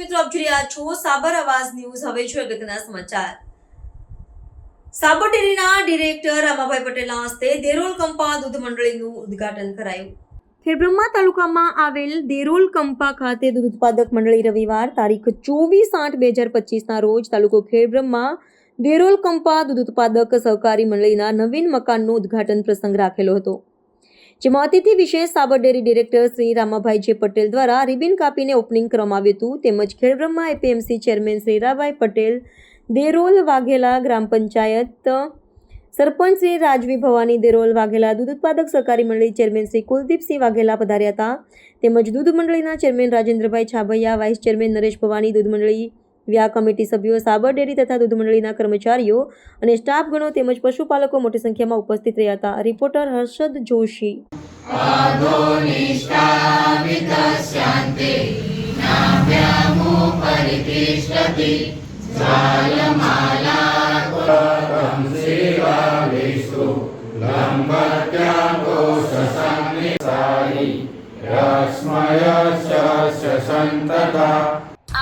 રહ્યા છો સાબર આવાજ ન્યૂઝ. હવે છે અગત્યના સમાચાર. સાબર ડેરીના ડિરેક્ટર રમાભાઈ પટેલના હસ્તે દેરોલ કંપા દૂધ મંડળીનું ઉદ્ઘાટન કરાયું. ખેડબ્રહ્મા તાલુકામાં આવેલ દેરોલ કંપા ખાતે દૂધ ઉત્પાદક મંડળી રવિવાર તારીખ ચોવીસ આઠ બે હજાર પચીસના રોજ તાલુકો ખેડબ્રહ્મા દેરોલ કંપા દૂધ ઉત્પાદક સહકારી મંડળીના નવીન મકાનનું ઉદ્ઘાટન પ્રસંગ રાખેલો હતો. જેમાં અતિથિ વિશેષ સાબર ડેરી ડિરેક્ટર શ્રી રામાભાઈ જે પટેલ દ્વારા રિબિન કાપીને ઓપનિંગ કરવામાં આવ્યું હતું. તેમજ ખેડબ્રહ્મા એપીએમસી ચેરમેન શ્રી રાભાઈ પટેલ, દેરોલ વાઘેલા ગ્રામ પંચાયત સરપંચ શ્રી રાજવી ભવાની, દેરોલ વાઘેલા દૂધ ઉત્પાદક સહકારી મંડળી ચેરમેન શ્રી કુલદીપસિંહ વાઘેલા પધાર્યા હતા. તેમજ દૂધ મંડળીના chairman Rajendrabhai Chhabhaiya, vice chairman Naresh Bhavani, દૂધ મંડળી વ્યા કમિટી સભ્યો, સાબર ડેરી તથા દૂધ મંડળીના કર્મચારીઓ અને સ્ટાફગણો તેમજ પશુપાલકો મોટી સંખ્યામાં ઉપસ્થિત રહ્યા હતા. રિપોર્ટર હર્ષદ જોશી.